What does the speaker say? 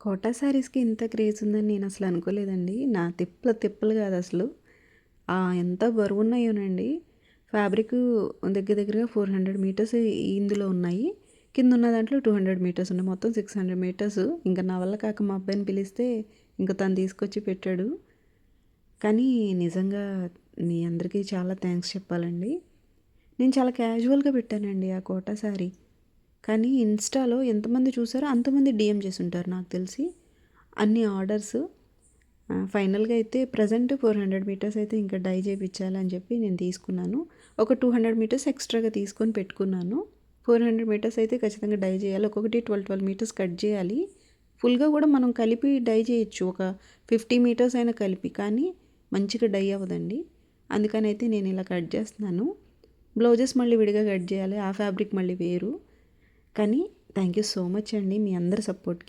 Quota శారీస్కి ఇంత craze ఉందని నేను అసలు అనుకోలేదండి. నా తిప్పలు తిప్పలు కాదు అసలు. ఎంత బరువు ఉన్నాయోనండి ఫ్యాబ్రిక్ దగ్గర దగ్గరగా ఫోర్ హండ్రెడ్ మీటర్స్ ఇందులో ఉన్నాయి. కింద ఉన్న దాంట్లో టూ హండ్రెడ్ మీటర్స్ ఉన్నాయి. మొత్తం సిక్స్ హండ్రెడ్ మీటర్స్. ఇంకా నా వల్ల కాక మా అబ్బాయిని పిలిస్తే ఇంకా తను తీసుకొచ్చి పెట్టాడు. కానీ నిజంగా మీ అందరికీ చాలా థ్యాంక్స్ చెప్పాలండి. నేను చాలా క్యాజువల్గా పెట్టానండి ఆ కోటా శారీ. కానీ ఇన్స్టాలో ఎంతమంది చూసారో అంతమంది డిఎం చేసి ఉంటారు నాకు తెలిసి. అన్ని ఆర్డర్స్. ఫైనల్గా అయితే ప్రజెంట్ ఫోర్ హండ్రెడ్ మీటర్స్ అయితే ఇంకా డై చేయించాలని చెప్పి నేను తీసుకున్నాను. ఒక టూ హండ్రెడ్ మీటర్స్ ఎక్స్ట్రాగా తీసుకొని పెట్టుకున్నాను. ఫోర్ హండ్రెడ్ మీటర్స్ అయితే ఖచ్చితంగా డై చేయాలి. ఒక్కొక్కటి ట్వెల్వ్ ట్వెల్వ్ మీటర్స్ కట్ చేయాలి. ఫుల్గా కూడా మనం కలిపి డై చేయొచ్చు. ఒక ఫిఫ్టీ మీటర్స్ అయినా కలిపి కానీ మంచిగా డై అవ్వదండి. అందుకని అయితే నేను ఇలా కట్ చేస్తున్నాను. బ్లౌజెస్ మళ్ళీ విడిగా కట్ చేయాలి. ఆ ఫ్యాబ్రిక్ మళ్ళీ వేరు. కానీ థ్యాంక్ యూ సో మచ్ అండి మీ అందరి సపోర్ట్కి.